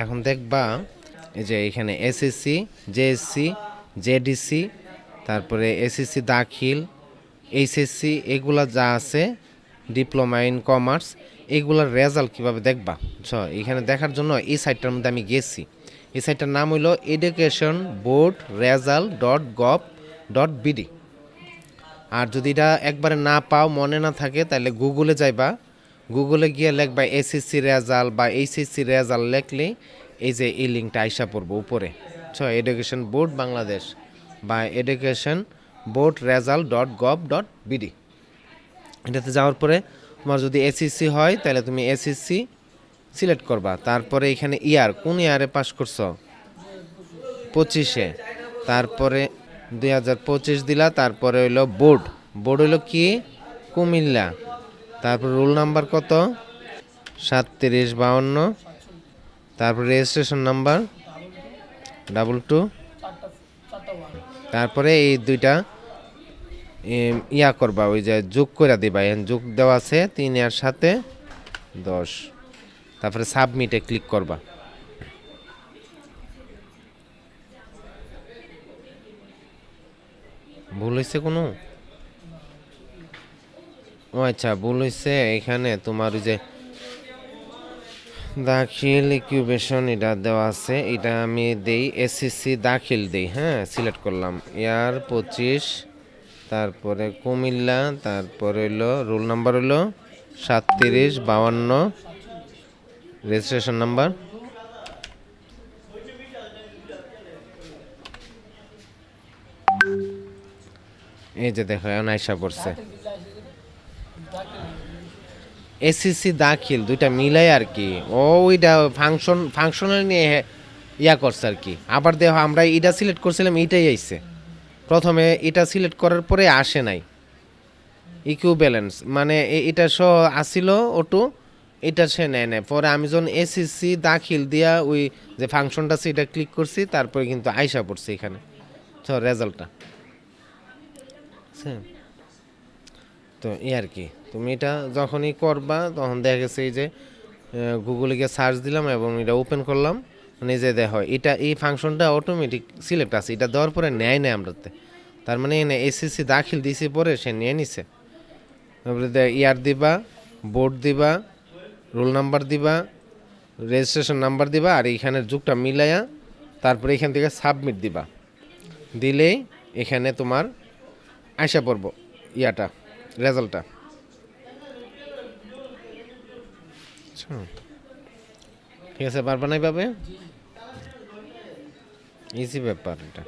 এখন দেখবা, এই যে এখানে এসএসসি জেএসসি জেডিসি তারপরে এসএসসি দাখিল এইচএসসি এগুলা যা আছে, ডিপ্লোমা ইন কমার্স, এগুলার রেজাল্ট কীভাবে দেখবা? স এখানে দেখার জন্য এই সাইটটার মধ্যে আমি গেছি। এই সাইটটার নাম হইল education board result dot gov dot BD আর যদি এটা একবারে না পাও, মনে না থাকে, তাহলে গুগলে যাইবা। গুগলে গিয়ে লিখবা এসএসসি রেজাল্ট বা এইচএসসি রেজাল্ট লিখলে এই যে এই লিঙ্কটা আইসা পড়ব উপরে। ছ এডুকেশন বোর্ড বাংলাদেশ বা education board result dot gov dot BD এটাতে যাওয়ার পরে তোমার যদি এসএসসি হয়, তাহলে তুমি এসএসসি সিলেক্ট করবা। তারপরে এখানে ইয়ার, কোন ইয়ারে পাস করছ? পঁচিশে। তারপরে দুই হাজার পঁচিশ দিলা, তারপরে হইল বোর্ড। বোর্ড হইল কি? কুমিল্লা। তারপর রোল নাম্বার কত? সাতত্রিশ, বাউন্ন। তারপর রেজিস্ট্রেশন নাম্বার? Double two. তারপরে এই দুইটা ইয়া করবা, ওই যে যোগ করে দিবা। এখন যোগ দেওয়া আছে তিন আর সাথে দশ। তারপরে সাবমিটে ক্লিক করবা। ভুল হয়েছে কোনো? ও আচ্ছা ভুল হয়েছে এখানে তোমার ওই যে দাখিল ইকুবেশন এটা দেওয়া আছে, এটা আমি দেই এসএসসি দাখিল দেই হ্যাঁ সিলেক্ট করলাম। ইয়ার পঁচিশ, তারপরে কুমিল্লা, তারপরে হলো রোল নাম্বার হলো সাতত্রিশ বাউান্ন রেজিস্ট্রেশন নাম্বার। এই যে দেখো, এখন আইসা পড়ছে। এসএসসি দাখিল, দুইটা মিলাই আর কি। ও ওইটা ফাংশন ফাংশনাল নিয়ে ইয়া করছে আর কি। আবার দেখো, আমরা এটা সিলেক্ট করছিলাম, এটাই আইছে। প্রথমে এটা সিলেক্ট করার পরে আসে নাই। ইকিউ ব্যালেন্স মানে এটা সহ আসিল ওটু, এটা সে নেয় নেয় পরে আমি যখন এসএসসি দাখিল দিয়া ওই যে ফাংশনটা এটা ক্লিক করছি, তারপরে কিন্তু আইসা পড়ছে এখানে। রেজাল্টটা বুঝছেন? তো এই আর কি। তুমি এটা যখনই করবা, তখন দেখা গেছে এই যে গুগলে গিয়ে সার্চ দিলাম এবং এটা ওপেন করলাম মানে এই যে দেখো, এটা এই ফাংশনটা অটোমেটিক সিলেক্ট আছে, এটা দেওয়ার পরে নেয় নেয় আমরাতে তার মানে এনে এসএসসি দাখিল দিছে পরে সে নিয়ে নিছে। তারপরে ইয়ার দিবা বোর্ড দিবা রোল নাম্বার দিবা রেজিস্ট্রেশন নাম্বার দিবা, আর এইখানের যুগটা মিলাইয়া তারপরে এখান থেকে সাবমিট দিবা। দিলেই এখানে তোমার আশা পড়ব ইয়াটা। রেজাল্টটা। আচ্ছা। ঠিক আছে পারবা নাই পাবে? ইজি ব্যাপার এটা।